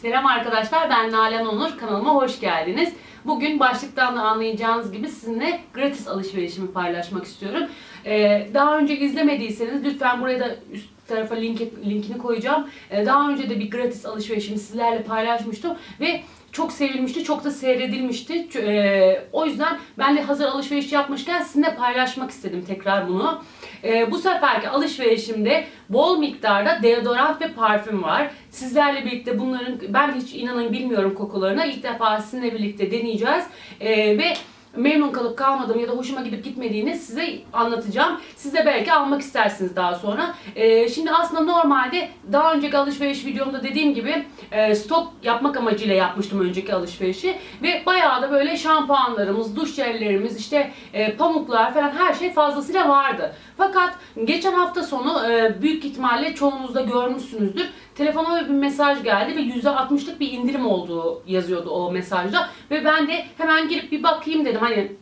Selam arkadaşlar ben Nalan Onur kanalıma hoş geldiniz. Bugün başlıktan da anlayacağınız gibi sizinle gratis alışverişimi paylaşmak istiyorum. Ee, daha önce izlemediyseniz lütfen buraya da üst tarafa linki, linkini koyacağım. Ee, daha önce de bir gratis alışverişimi sizlerle paylaşmıştım ve çok sevilmişti, çok da seyredilmişti. E, o yüzden ben de hazır alışveriş yapmışken sizinle paylaşmak istedim tekrar bunu. E, bu seferki alışverişimde bol miktarda deodorant ve parfüm var. Sizlerle birlikte bunların, ben hiç inanın bilmiyorum kokularına. İlk defa sizinle birlikte deneyeceğiz. E, ve memnun kalıp kalmadığım ya da hoşuma gidip gitmediğini size anlatacağım. Siz de belki almak istersiniz daha sonra. Ee, şimdi aslında normalde daha önceki alışveriş videomda dediğim gibi e, stok yapmak amacıyla yapmıştım önceki alışverişi. Ve bayağı da böyle şampuanlarımız, duş jellerimiz, işte e, pamuklar falan her şey fazlasıyla vardı. Fakat geçen hafta sonu e, büyük ihtimalle çoğunuz da görmüşsünüzdür. Telefona bir mesaj geldi ve %60'lık bir indirim olduğu yazıyordu o mesajda. Ve ben de hemen girip bir bakayım dedim hani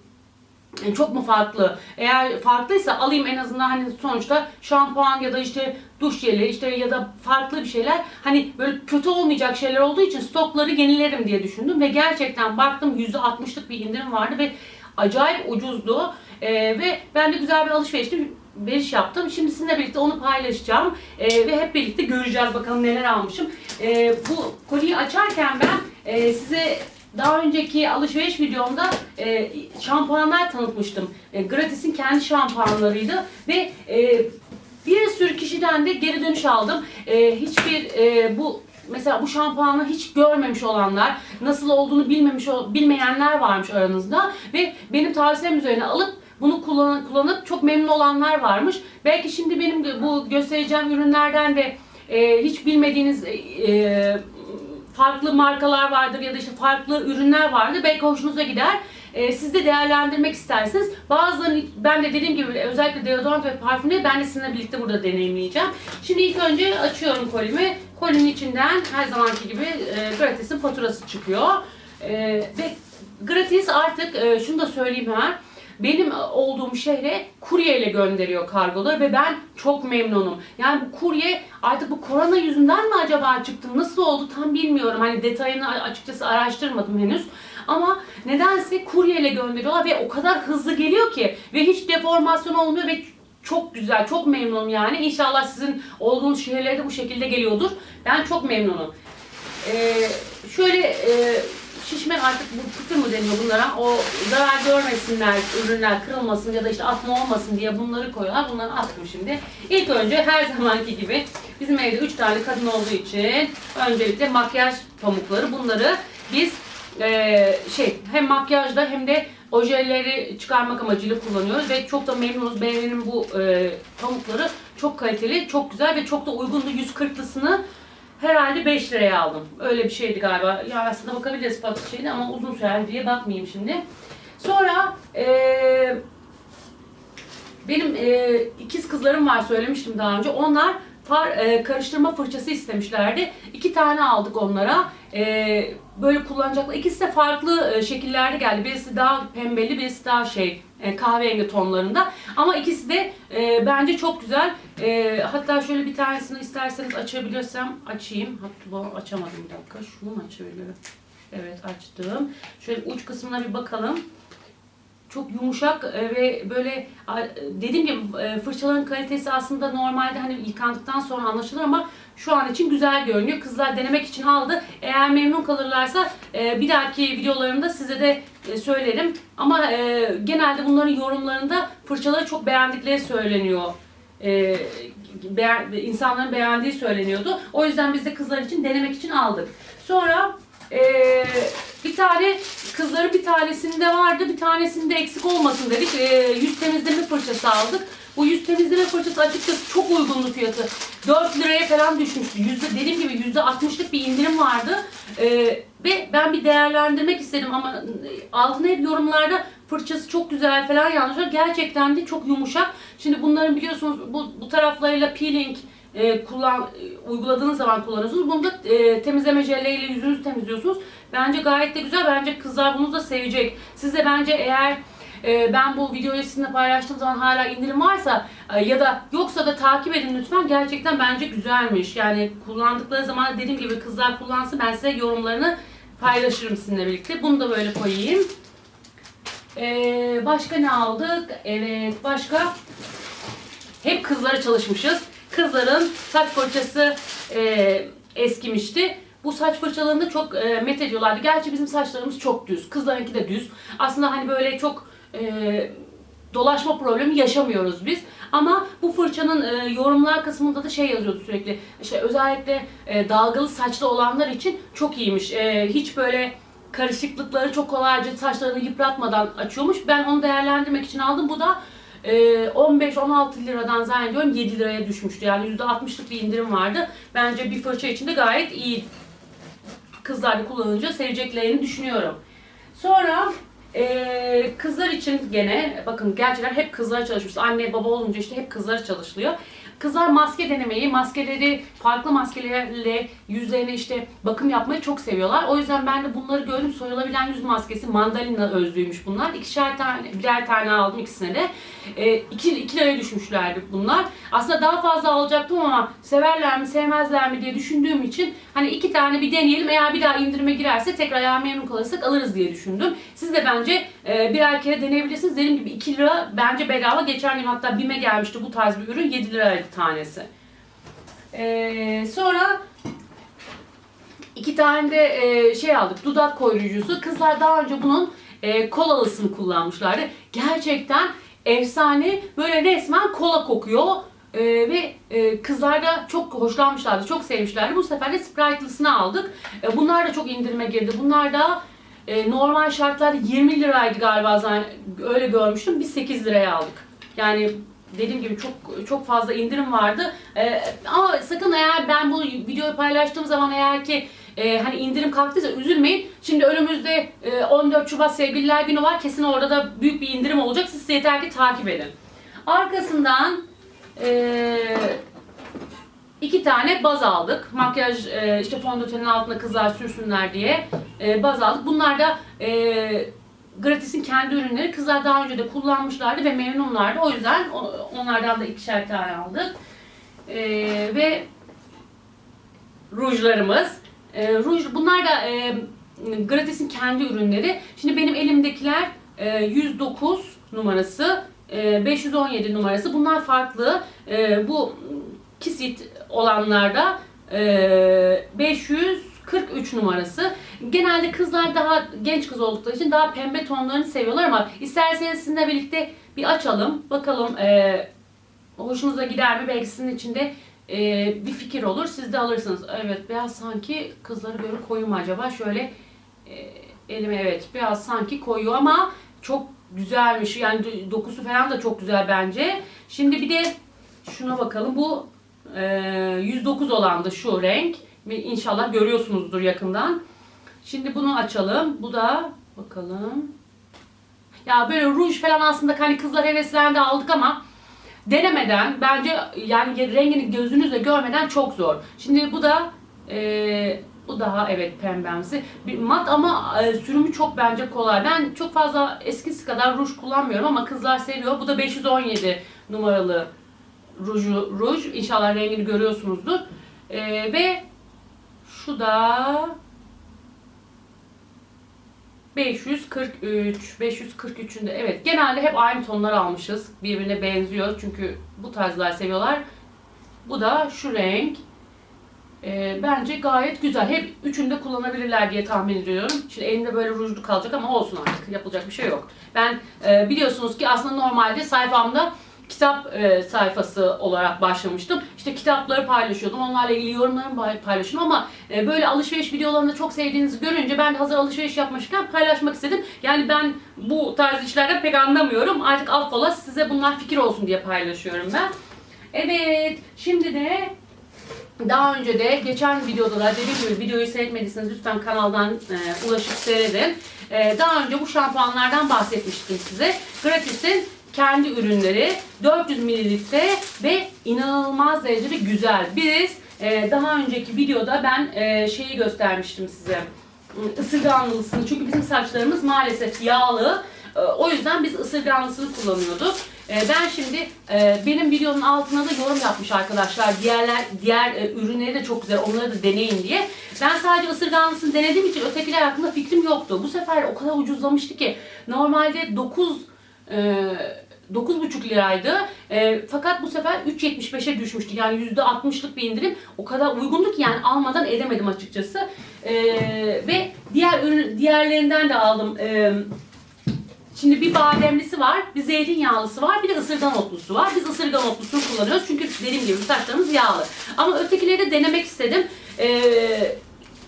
yani çok mu farklı? Eğer farklıysa alayım en azından hani sonuçta şampuan ya da işte duş jeli işte ya da farklı bir şeyler hani böyle kötü olmayacak şeyler olduğu için stokları yenilerim diye düşündüm ve gerçekten baktım %60'lık bir indirim vardı ve acayip ucuzdu Ee, ve ben de güzel bir alışverişti veriş yaptım. Şimdi sizinle birlikte onu paylaşacağım Ee, ve hep birlikte göreceğiz bakalım neler almışım. Ee, bu koliyi açarken ben e, size daha önceki alışveriş videomda e, şampuanlar tanıtmıştım. E, Gratis'in kendi şampuanlarıydı ve e, bir sürü kişiden de geri dönüş aldım. E, hiçbir e, bu mesela bu şampuanı hiç görmemiş olanlar, nasıl olduğunu bilmemiş bilmeyenler varmış aranızda ve benim tavsiyem üzerine alıp bunu kullan, kullanıp çok memnun olanlar varmış. Belki şimdi benim bu göstereceğim ürünlerden de e, hiç bilmediğiniz e, e, farklı markalar vardır ya da işte farklı ürünler vardır. Belki hoşunuza gider. Ee, siz de değerlendirmek isterseniz bazılarını ben de dediğim gibi özellikle deodorant ve parfümleri ben de sizinle birlikte burada deneyimleyeceğim. Şimdi ilk önce açıyorum kolimi. Kolinin içinden her zamanki gibi e, Gratis'in faturası çıkıyor. E, ve Gratis artık e, şunu da söyleyeyim hemen benim olduğum şehre kurye ile gönderiyor kargoları ve ben çok memnunum. Yani bu kurye artık bu korona yüzünden mi acaba çıktı? Nasıl oldu tam bilmiyorum. Hani detayını açıkçası araştırmadım henüz. Ama nedense kurye ile gönderiyorlar ve o kadar hızlı geliyor ki ve hiç deformasyon olmuyor ve çok güzel, çok memnunum yani. İnşallah sizin olduğunuz şehirlerde bu şekilde geliyordur. Ben çok memnunum. Ee, şöyle e, şişme artık bu kıtır mı deniyor bunlara? O zarar görmesinler, ürünler kırılmasın ya da işte atma olmasın diye bunları koyuyorlar. Bunları attım şimdi. İlk önce her zamanki gibi bizim evde 3 tane kadın olduğu için öncelikle makyaj pamukları. Bunları biz e, şey hem makyajda hem de ojeleri çıkarmak amacıyla kullanıyoruz ve çok da memnunuz. Benim bu e, pamukları çok kaliteli, çok güzel ve çok da uygundu. 140'lısını herhalde 5 liraya aldım. Öyle bir şeydi galiba. Ya aslında bakabiliriz farklı şeydi ama uzun sürer diye bakmayayım şimdi. Sonra e, benim e, ikiz kızlarım var söylemiştim daha önce. Onlar far e, karıştırma fırçası istemişlerdi. İki tane aldık onlara. E, böyle kullanacaklar. İkisi de farklı e, şekillerde geldi. Birisi daha pembeli, birisi daha şey e, kahverengi tonlarında. Ama ikisi de e, bence çok güzel. E, hatta şöyle bir tanesini isterseniz açabilirsem açayım. Hatta açamadım bir dakika. Şunu mu açabilirim? Evet açtım. Şöyle uç kısmına bir bakalım çok yumuşak e, ve böyle dediğim gibi e, fırçaların kalitesi aslında normalde hani yıkandıktan sonra anlaşılır ama şu an için güzel görünüyor. Kızlar denemek için aldı. Eğer memnun kalırlarsa e, bir dahaki videolarımda size de söylerim. Ama genelde bunların yorumlarında fırçaları çok beğendikleri söyleniyor. İnsanların beğendiği söyleniyordu. O yüzden biz de kızlar için denemek için aldık. Sonra bir tane kızların bir tanesinde vardı, bir tanesinde eksik olmasın dedik. Ee, yüz temizleme fırçası aldık. Bu yüz temizleme fırçası açıkçası çok uygundu fiyatı. 4 liraya falan düşmüştü. Yüzde, dediğim gibi yüzde 60'lık bir indirim vardı. Ee, ve ben bir değerlendirmek istedim ama e, altına hep yorumlarda fırçası çok güzel falan yazmışlar. Gerçekten de çok yumuşak. Şimdi bunların biliyorsunuz bu, bu taraflarıyla peeling, e, kullan e, uyguladığınız zaman kullanıyorsunuz. Bunu da e, temizleme jelleriyle yüzünüzü temizliyorsunuz. Bence gayet de güzel. Bence kızlar bunu da sevecek. Siz de bence eğer e, ben bu videoyu sizinle paylaştığım zaman hala indirim varsa e, ya da yoksa da takip edin lütfen. Gerçekten bence güzelmiş. Yani kullandıkları zaman dediğim gibi kızlar kullansın ben size yorumlarını paylaşırım sizinle birlikte. Bunu da böyle koyayım. Ee, başka ne aldık? Evet başka hep kızlara çalışmışız. Kızların saç fırçası e, eskimişti. Bu saç fırçalarını çok e, met ediyorlardı. Gerçi bizim saçlarımız çok düz. Kızlarınki de düz. Aslında hani böyle çok e, dolaşma problemi yaşamıyoruz biz. Ama bu fırçanın e, yorumlar kısmında da şey yazıyordu sürekli. İşte özellikle e, dalgalı saçlı olanlar için çok iyiymiş. E, hiç böyle karışıklıkları çok kolayca saçlarını yıpratmadan açıyormuş. Ben onu değerlendirmek için aldım. Bu da 15-16 liradan zannediyorum 7 liraya düşmüştü. Yani %60'lık bir indirim vardı. Bence bir fırça için de gayet iyi. Kızlar da kullanınca seveceklerini düşünüyorum. Sonra e, kızlar için gene bakın gerçekten hep kızlar çalışmış. Anne baba olunca işte hep kızlar çalışılıyor. Kızlar maske denemeyi, maskeleri, farklı maskelerle yüzlerine işte bakım yapmayı çok seviyorlar. O yüzden ben de bunları gördüm. Soyulabilen yüz maskesi mandalina özlüymüş bunlar. İkişer tane, birer tane aldım ikisine de. E, iki, iki liraya düşmüşlerdi bunlar. Aslında daha fazla alacaktım ama severler mi sevmezler mi diye düşündüğüm için hani iki tane bir deneyelim. Eğer bir daha indirime girerse tekrar eğer memnun kalırsak alırız diye düşündüm. Siz de bence e, birer kere deneyebilirsiniz. Dediğim gibi 2 lira bence bedava. Geçen gün hatta BİM'e gelmişti bu tarz bir ürün 7 liraydı tanesi. E, sonra iki tane de e, şey aldık dudak koruyucusu. Kızlar daha önce bunun e, kolalısını kullanmışlardı. Gerçekten efsane böyle resmen kola kokuyor. E, ve e, kızlar da çok hoşlanmışlardı, çok sevmişlerdi. Bu sefer de Sprite'lısını aldık. E, bunlar da çok indirime girdi. Bunlar da e, normal şartlarda 20 liraydı galiba zaten öyle görmüştüm. Biz 8 liraya aldık. Yani dediğim gibi çok çok fazla indirim vardı. E, ama sakın eğer ben bu videoyu paylaştığım zaman eğer ki e, hani indirim kalktıysa üzülmeyin. Şimdi önümüzde e, 14 Şubat Sevgililer Günü var. Kesin orada da büyük bir indirim olacak. Siz yeter ki takip edin. Arkasından e, iki tane baz aldık. Makyaj e, işte fondötenin altına kızlar sürsünler diye e, baz aldık. Bunlar da e, Gratis'in kendi ürünleri. Kızlar daha önce de kullanmışlardı ve memnunlardı. O yüzden onlardan da ikişer tane aldık. E, ve rujlarımız. E, ruj, bunlar da e, Gratis'in kendi ürünleri. Şimdi benim elimdekiler e, 109 numarası, e, 517 numarası. Bunlar farklı. E, bu kisit olanlarda e, 543 numarası. Genelde kızlar daha genç kız oldukları için daha pembe tonlarını seviyorlar ama isterseniz sizinle birlikte bir açalım. Bakalım e, hoşunuza gider mi? Belki sizin için de e, bir fikir olur. Siz de alırsınız. Evet beyaz sanki kızlara göre koyu mu acaba? Şöyle e, elime evet biraz sanki koyu ama çok güzelmiş. Yani do- dokusu falan da çok güzel bence. Şimdi bir de şuna bakalım. Bu e, 109 olan da şu renk. İnşallah görüyorsunuzdur yakından. Şimdi bunu açalım. Bu da bakalım. Ya böyle ruj falan aslında hani kızlar heveslendi aldık ama denemeden bence yani rengini gözünüzle görmeden çok zor. Şimdi bu da e, bu daha evet pembemsi. Bir mat ama e, sürümü çok bence kolay. Ben çok fazla eskisi kadar ruj kullanmıyorum ama kızlar seviyor. Bu da 517 numaralı ruju, ruj. İnşallah rengini görüyorsunuzdur. E, ve şu da 543. 543'ünde evet genelde hep aynı tonlar almışız. Birbirine benziyor çünkü bu tarzlar seviyorlar. Bu da şu renk. Ee, bence gayet güzel. Hep üçünü de kullanabilirler diye tahmin ediyorum. Şimdi elimde böyle rujlu kalacak ama olsun artık. Yapılacak bir şey yok. Ben e, biliyorsunuz ki aslında normalde sayfamda kitap e, sayfası olarak başlamıştım. İşte kitapları paylaşıyordum. Onlarla ilgili yorumlarımı pay- paylaşıyordum ama e, böyle alışveriş videolarını çok sevdiğinizi görünce ben de hazır alışveriş yapmışken paylaşmak istedim. Yani ben bu tarz işlerden pek anlamıyorum. Artık affola size bunlar fikir olsun diye paylaşıyorum ben. Evet, şimdi de daha önce de geçen videoda da dediğim gibi videoyu seyretmediyseniz lütfen kanaldan e, ulaşıp seyredin. E, daha önce bu şampuanlardan bahsetmiştim size. Gratis'in kendi ürünleri 400 mililitre ve inanılmaz derecede güzel. Biz e, daha önceki videoda ben e, şeyi göstermiştim size. Isırganlısını. Çünkü bizim saçlarımız maalesef yağlı. E, o yüzden biz ısırganlısını kullanıyorduk. E, ben şimdi e, benim videonun altına da yorum yapmış arkadaşlar. Diğerler diğer e, ürünleri de çok güzel. Onları da deneyin diye. Ben sadece ısırganlısını denediğim için ötekiler hakkında fikrim yoktu. Bu sefer o kadar ucuzlamıştı ki normalde 9 e, 9,5 liraydı. E, fakat bu sefer 3.75'e düşmüştü. Yani %60'lık bir indirim. O kadar uygundu ki yani almadan edemedim açıkçası. E, ve diğer ürün diğerlerinden de aldım. E, Şimdi bir bademlisi var, bir zeytinyağlısı var, bir de ısırgan otlusu var. Biz ısırgan otlusunu kullanıyoruz çünkü dediğim gibi saçlarımız yağlı. Ama ötekileri de denemek istedim. Ee,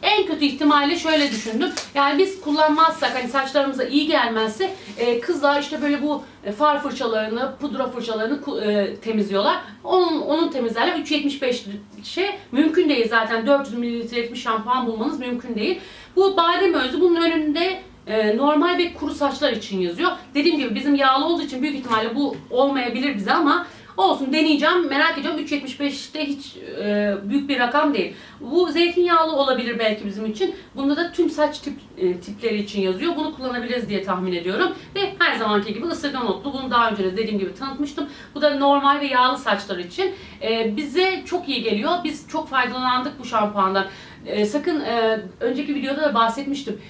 en kötü ihtimalle şöyle düşündüm. Yani biz kullanmazsak hani saçlarımıza iyi gelmezse e, kızlar işte böyle bu far fırçalarını, pudra fırçalarını e, temizliyorlar. Onun onun temizlerler 3.75 şey mümkün değil zaten 400 mililitrelik bir şampuan bulmanız mümkün değil. Bu badem özü bunun önünde e, normal ve kuru saçlar için yazıyor. Dediğim gibi bizim yağlı olduğu için büyük ihtimalle bu olmayabilir bize ama olsun deneyeceğim. Merak ediyorum 3.75'te hiç e, büyük bir rakam değil. Bu zeytinyağlı olabilir belki bizim için. Bunda da tüm saç tip, e, tipleri için yazıyor. Bunu kullanabiliriz diye tahmin ediyorum. Ve her zamanki gibi ısırgan otlu. Bunu daha önce de dediğim gibi tanıtmıştım. Bu da normal ve yağlı saçlar için. E, bize çok iyi geliyor. Biz çok faydalandık bu şampuandan. E, sakın e, önceki videoda da bahsetmiştim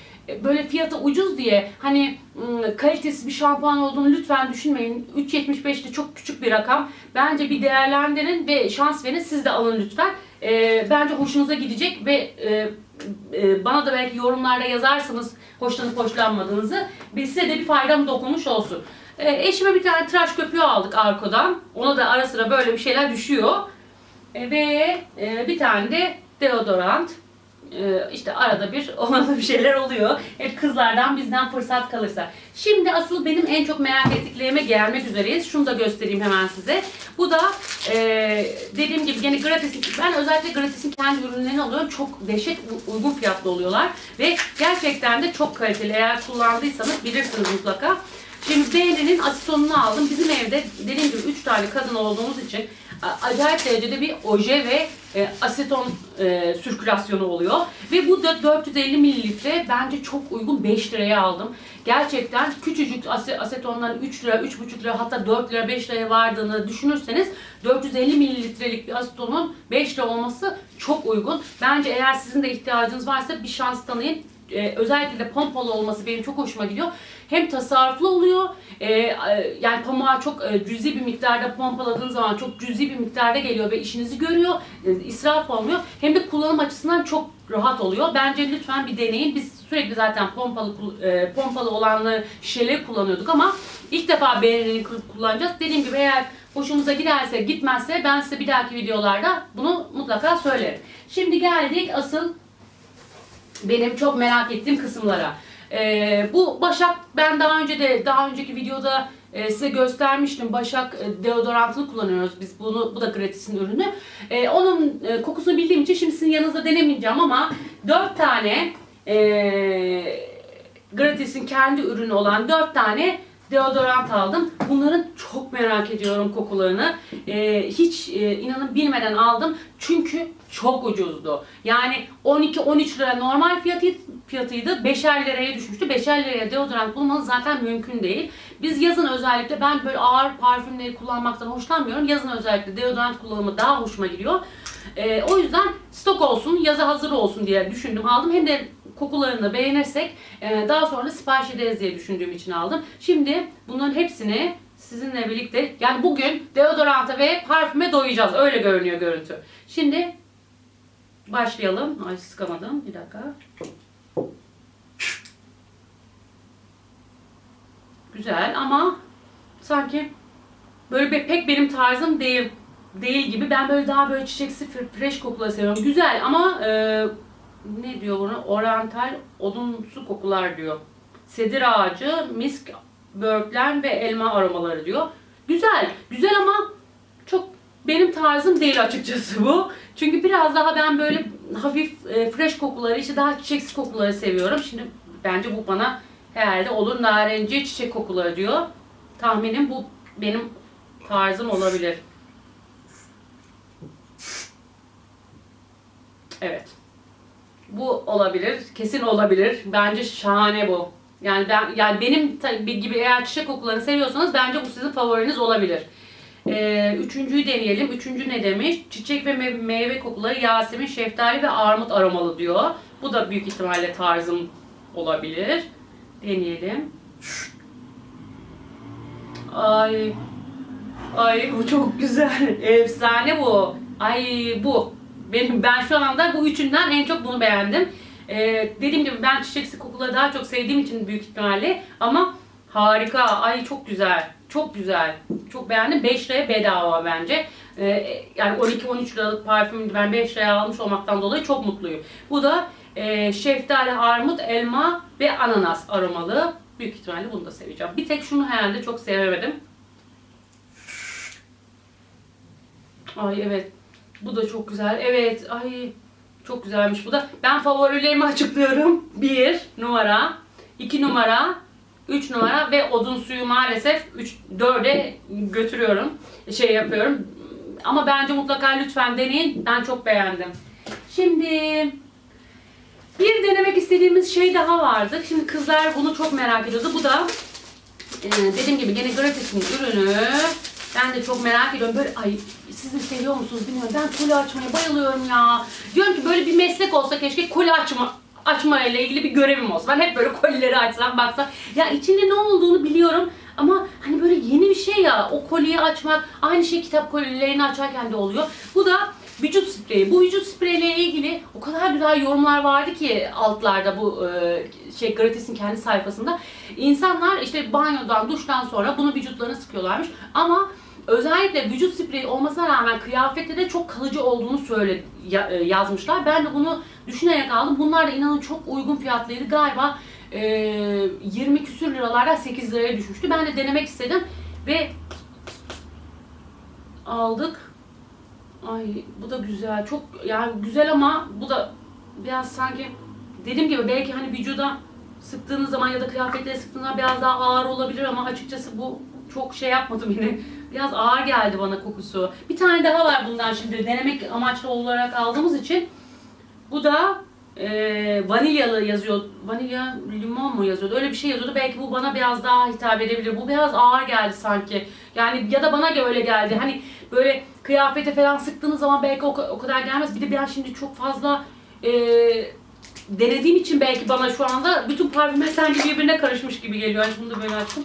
böyle fiyatı ucuz diye hani kalitesiz bir şampuan olduğunu lütfen düşünmeyin. 3.75 de çok küçük bir rakam. Bence bir değerlendirin ve şans verin. Siz de alın lütfen. E, bence hoşunuza gidecek ve e, e, bana da belki yorumlarda yazarsınız hoşlanıp hoşlanmadığınızı. Bir size de bir faydam dokunmuş olsun. E, eşime bir tane tıraş köpüğü aldık Arko'dan. Ona da ara sıra böyle bir şeyler düşüyor. E, ve e, bir tane de deodorant. E, işte arada bir ona bir şeyler oluyor. Hep kızlardan bizden fırsat kalırsa. Şimdi asıl benim en çok merak ettiklerime gelmek üzereyiz. Şunu da göstereyim hemen size. Bu da e, dediğim gibi gene Gratis'in, ben özellikle Gratis'in kendi ürünlerini alıyorum. Çok dehşet uygun fiyatlı oluyorlar. Ve gerçekten de çok kaliteli. Eğer kullandıysanız bilirsiniz mutlaka. Şimdi Beğeni'nin asitonunu aldım. Bizim evde dediğim gibi 3 tane kadın olduğumuz için acayip derecede bir oje ve e, aseton e, sirkülasyonu oluyor. Ve bu da 450 mililitre bence çok uygun 5 liraya aldım. Gerçekten küçücük ase- asetonların 3 lira, 3,5 lira hatta 4 lira 5 liraya vardığını düşünürseniz 450 mililitrelik bir asetonun 5 lira olması çok uygun. Bence eğer sizin de ihtiyacınız varsa bir şans tanıyın. Ee, özellikle de pompalı olması benim çok hoşuma gidiyor. Hem tasarruflu oluyor, e, e, yani pamuğa çok e, cüzi bir miktarda pompaladığınız zaman çok cüzi bir miktarda geliyor ve işinizi görüyor, e, israf olmuyor. Hem de kullanım açısından çok rahat oluyor. Bence lütfen bir deneyin. Biz sürekli zaten pompalı e, pompalı olanlı şişeleri kullanıyorduk ama ilk defa beğenini kullanacağız. Dediğim gibi eğer hoşumuza giderse gitmezse ben size bir dahaki videolarda bunu mutlaka söylerim. Şimdi geldik asıl benim çok merak ettiğim kısımlara. Ee, bu Başak ben daha önce de daha önceki videoda e, size göstermiştim. Başak e, deodorantını kullanıyoruz biz. Bunu bu da gratis'in ürünü. E, onun e, kokusunu bildiğim için şimdi sizin yanınızda denemeyeceğim ama 4 tane e, gratis'in kendi ürünü olan 4 tane deodorant aldım. Bunların çok merak ediyorum kokularını. Ee, hiç e, inanın bilmeden aldım. Çünkü çok ucuzdu. Yani 12-13 lira normal fiyatı, fiyatıydı. 5'er liraya düşmüştü. 5'er liraya deodorant bulmanız zaten mümkün değil. Biz yazın özellikle ben böyle ağır parfümleri kullanmaktan hoşlanmıyorum. Yazın özellikle deodorant kullanımı daha hoşuma gidiyor. Ee, o yüzden stok olsun, yaza hazır olsun diye düşündüm. Aldım. Hem de kokularını da beğenirsek e, daha sonra sipariş ederiz diye düşündüğüm için aldım. Şimdi bunların hepsini sizinle birlikte yani bugün deodoranta ve parfüme doyacağız. Öyle görünüyor görüntü. Şimdi başlayalım. Ay sıkamadım. Bir dakika. Güzel ama sanki böyle pek benim tarzım değil değil gibi. Ben böyle daha böyle çiçeksi fre- fresh kokuları seviyorum. Güzel ama e, ne diyor bunu? Oriental odunsu kokular diyor. Sedir ağacı, misk, böğürtlen ve elma aromaları diyor. Güzel. Güzel ama çok benim tarzım değil açıkçası bu. Çünkü biraz daha ben böyle hafif e, fresh kokuları, işte daha çiçeksi kokuları seviyorum. Şimdi bence bu bana herhalde olur narenci çiçek kokuları diyor. Tahminim bu benim tarzım olabilir. Evet. Bu olabilir. Kesin olabilir. Bence şahane bu. Yani ben yani benim gibi eğer çiçek kokularını seviyorsanız bence bu sizin favoriniz olabilir. Ee, üçüncüyü deneyelim. Üçüncü ne demiş? Çiçek ve me- meyve kokuları Yasemin, şeftali ve armut aromalı diyor. Bu da büyük ihtimalle tarzım olabilir. Deneyelim. Ay. Ay bu çok güzel. Efsane bu. Ay bu. Benim ben şu anda bu üçünden en çok bunu beğendim. Ee, dediğim gibi ben çiçeksi kokuları daha çok sevdiğim için büyük ihtimalle ama harika. Ay çok güzel. Çok güzel. Çok beğendim. 5 liraya bedava bence. Ee, yani 12-13 liralık parfümü ben 5 liraya almış olmaktan dolayı çok mutluyum. Bu da e, şeftali, armut, elma ve ananas aromalı. Büyük ihtimalle bunu da seveceğim. Bir tek şunu herhalde çok sevemedim. Ay evet. Bu da çok güzel. Evet. Ay çok güzelmiş bu da. Ben favorilerimi açıklıyorum. 1 numara, 2 numara, 3 numara ve odun suyu maalesef 3 4'e götürüyorum. Şey yapıyorum. Ama bence mutlaka lütfen deneyin. Ben çok beğendim. Şimdi bir denemek istediğimiz şey daha vardı. Şimdi kızlar bunu çok merak ediyordu. Bu da ee, dediğim gibi gene Gratis'in ürünü. Ben de çok merak ediyorum. Böyle ay siz de seviyor musunuz bilmiyorum. Ben koli açmaya bayılıyorum ya. Diyorum ki böyle bir meslek olsa keşke koli açma açma ile ilgili bir görevim olsa. Ben hep böyle kolileri açsam baksam. Ya içinde ne olduğunu biliyorum ama hani böyle yeni bir şey ya. O koliyi açmak aynı şey kitap kolilerini açarken de oluyor. Bu da vücut spreyi. Bu vücut spreyiyle ilgili o kadar güzel yorumlar vardı ki altlarda bu e, şey Gratis'in kendi sayfasında. İnsanlar işte banyodan, duştan sonra bunu vücutlarına sıkıyorlarmış. Ama özellikle vücut spreyi olmasına rağmen kıyafette de çok kalıcı olduğunu söyle e, yazmışlar. Ben de bunu düşünerek aldım. Bunlar da inanın çok uygun fiyatlıydı. Galiba e, 20 küsür liralardan 8 liraya düşmüştü. Ben de denemek istedim ve aldık. Ay bu da güzel. Çok yani güzel ama bu da biraz sanki dediğim gibi belki hani vücuda sıktığınız zaman ya da kıyafetlere sıktığınız zaman biraz daha ağır olabilir ama açıkçası bu çok şey yapmadı beni. Biraz ağır geldi bana kokusu. Bir tane daha var bundan şimdi denemek amaçlı olarak aldığımız için. Bu da e, vanilyalı yazıyor. Vanilya limon mu yazıyordu? Öyle bir şey yazıyordu. Belki bu bana biraz daha hitap edebilir. Bu biraz ağır geldi sanki. Yani ya da bana öyle geldi. Hani böyle kıyafete falan sıktığınız zaman belki o, o kadar gelmez. Bir de ben şimdi çok fazla e, denediğim için belki bana şu anda bütün parfümler sanki birbirine karışmış gibi geliyor. Yani bunu da böyle açtım.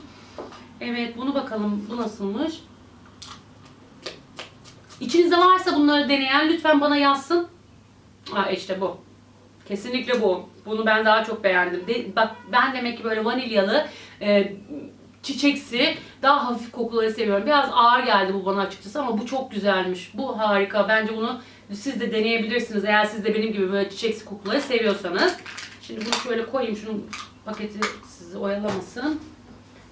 Evet bunu bakalım. Bu nasılmış? İçinizde varsa bunları deneyen lütfen bana yazsın. Aa işte bu. Kesinlikle bu. Bunu ben daha çok beğendim. De- bak ben demek ki böyle vanilyalı, e, çiçeksi, daha hafif kokuları seviyorum. Biraz ağır geldi bu bana açıkçası ama bu çok güzelmiş. Bu harika. Bence bunu siz de deneyebilirsiniz eğer siz de benim gibi böyle çiçeksi kokuları seviyorsanız. Şimdi bunu şöyle koyayım. Şunun paketi sizi oyalamasın.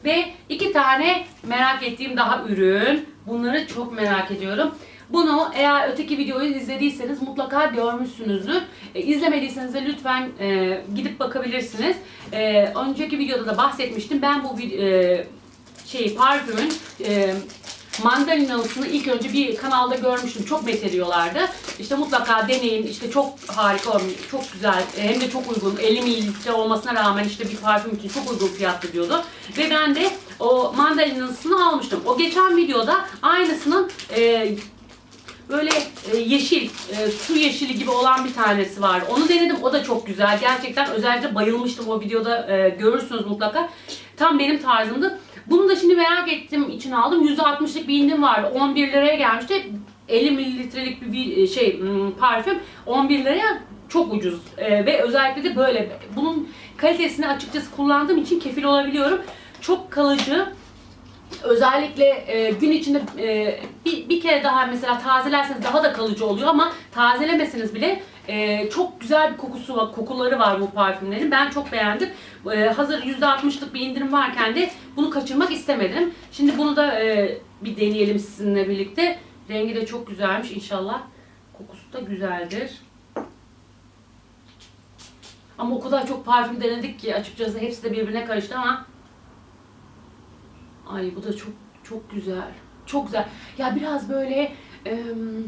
Ve iki tane merak ettiğim daha ürün. Bunları çok merak ediyorum. Bunu eğer öteki videoyu izlediyseniz mutlaka görmüşsünüzdür. E, izlemediyseniz de lütfen e, gidip bakabilirsiniz. E, önceki videoda da bahsetmiştim. Ben bu e, şey parfümün e, mandalinalısını ilk önce bir kanalda görmüştüm. Çok methediyorlardı. İşte mutlaka deneyin. İşte çok harika olmuş. Çok güzel. Hem de çok uygun. 50 mililitre olmasına rağmen işte bir parfüm için çok uygun fiyatlı diyordu. Ve ben de o mandalinalısını almıştım. O geçen videoda aynısının e, böyle e, yeşil, e, su yeşili gibi olan bir tanesi vardı. Onu denedim. O da çok güzel. Gerçekten özellikle bayılmıştım o videoda. e, görürsünüz mutlaka. Tam benim tarzımdı. Bunu da şimdi merak ettim için aldım. %60'lık bir indirim vardı. 11 liraya gelmişti. 50 mililitrelik bir şey hmm, parfüm 11 liraya çok ucuz. E, ve özellikle de böyle. Bunun kalitesini açıkçası kullandığım için kefil olabiliyorum. Çok kalıcı. Özellikle e, gün içinde e, bir, bir kere daha mesela tazelerseniz daha da kalıcı oluyor ama tazelemeseniz bile e, çok güzel bir kokusu var, kokuları var bu parfümlerin. Ben çok beğendim. E, hazır %60'lık bir indirim varken de bunu kaçırmak istemedim. Şimdi bunu da e, bir deneyelim sizinle birlikte. Rengi de çok güzelmiş inşallah. Kokusu da güzeldir. Ama o kadar çok parfüm denedik ki açıkçası hepsi de birbirine karıştı ama Ay bu da çok çok güzel. Çok güzel. Ya biraz böyle em,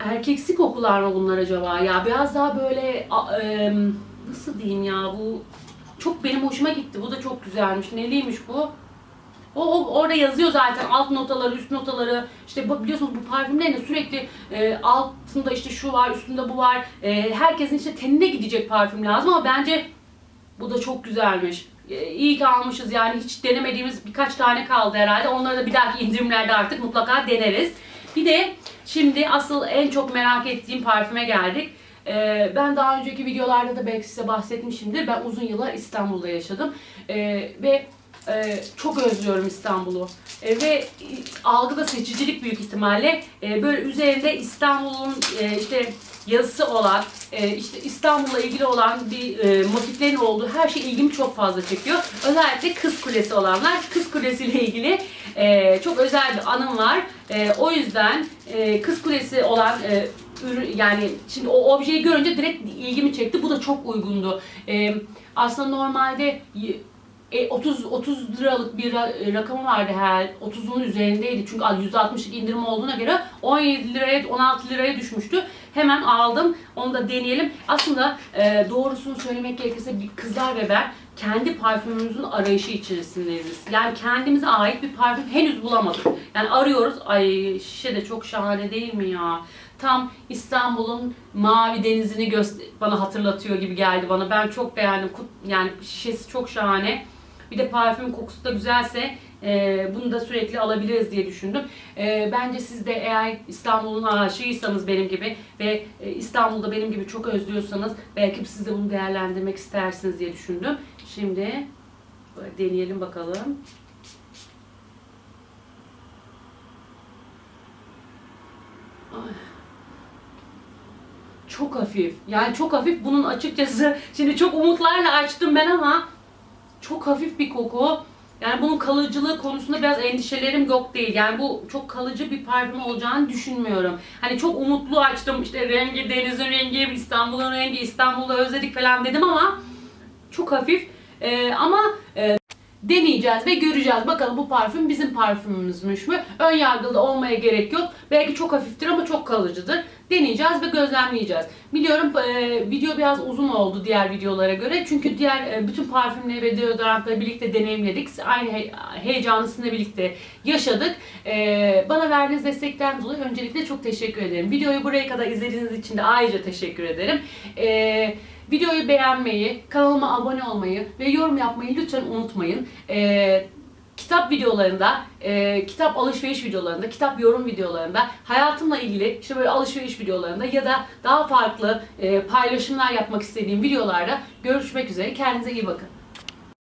erkeksi kokular mı bunlar acaba? Ya biraz daha böyle em, nasıl diyeyim ya bu çok benim hoşuma gitti. Bu da çok güzelmiş. Neliymiş bu? O, o orada yazıyor zaten alt notaları, üst notaları. İşte biliyorsunuz bu parfümlerin sürekli e, altında işte şu var, üstünde bu var. E, herkesin işte tenine gidecek parfüm lazım ama bence bu da çok güzelmiş. E, iyi ki almışız yani hiç denemediğimiz birkaç tane kaldı herhalde. Onları da bir dahaki indirimlerde artık mutlaka deneriz. Bir de şimdi asıl en çok merak ettiğim parfüme geldik. E, ben daha önceki videolarda da belki size bahsetmişimdir. Ben uzun yıllar İstanbul'da yaşadım. E, ve ee, çok özlüyorum İstanbul'u. Ee, ve algıda seçicilik büyük ihtimalle Ee, böyle üzerinde İstanbul'un e, işte yazısı olan, e, işte İstanbul'la ilgili olan bir e, motiflerin olduğu her şey ilgimi çok fazla çekiyor. Özellikle Kız Kulesi olanlar. Kız Kulesi ile ilgili e, çok özel bir anım var. E, o yüzden e, Kız Kulesi olan e, ürün yani şimdi o objeyi görünce direkt ilgimi çekti. Bu da çok uygundu. E, aslında normalde e, 30 30 liralık bir ra- rakamı vardı her 30'un üzerindeydi çünkü %60'lık indirim olduğuna göre 17 liraya 16 liraya düşmüştü. Hemen aldım. Onu da deneyelim. Aslında e, doğrusunu söylemek gerekirse kızlar ve ben kendi parfümümüzün arayışı içerisindeyiz. Yani kendimize ait bir parfüm henüz bulamadık. Yani arıyoruz. Ay şişe de çok şahane değil mi ya? Tam İstanbul'un mavi denizini göster bana hatırlatıyor gibi geldi bana. Ben çok beğendim. Yani şişesi çok şahane. Bir de parfüm kokusu da güzelse e, bunu da sürekli alabiliriz diye düşündüm. E, bence siz de eğer İstanbul'un aşığıysanız benim gibi ve e, İstanbul'da benim gibi çok özlüyorsanız belki siz de bunu değerlendirmek istersiniz diye düşündüm. Şimdi deneyelim bakalım. Çok hafif. Yani çok hafif. Bunun açıkçası şimdi çok umutlarla açtım ben ama çok hafif bir koku. Yani bunun kalıcılığı konusunda biraz endişelerim yok değil. Yani bu çok kalıcı bir parfüm olacağını düşünmüyorum. Hani çok umutlu açtım işte rengi, denizin rengi, İstanbul'un rengi, İstanbul'u özledik falan dedim ama çok hafif. Ee, ama deneyeceğiz ve göreceğiz. Bakalım bu parfüm bizim parfümümüzmüş mü? Ön yargılı olmaya gerek yok. Belki çok hafiftir ama çok kalıcıdır. Deneyeceğiz ve gözlemleyeceğiz. Biliyorum e, video biraz uzun oldu diğer videolara göre. Çünkü diğer e, bütün parfümleri ve deodorantları birlikte deneyimledik. Aynı he- heyecanı birlikte yaşadık. E, bana verdiğiniz destekten dolayı öncelikle çok teşekkür ederim. Videoyu buraya kadar izlediğiniz için de ayrıca teşekkür ederim. E, videoyu beğenmeyi, kanalıma abone olmayı ve yorum yapmayı lütfen unutmayın. E, kitap videolarında, e, kitap alışveriş videolarında, kitap yorum videolarında, hayatımla ilgili işte böyle alışveriş videolarında ya da daha farklı e, paylaşımlar yapmak istediğim videolarda görüşmek üzere. Kendinize iyi bakın.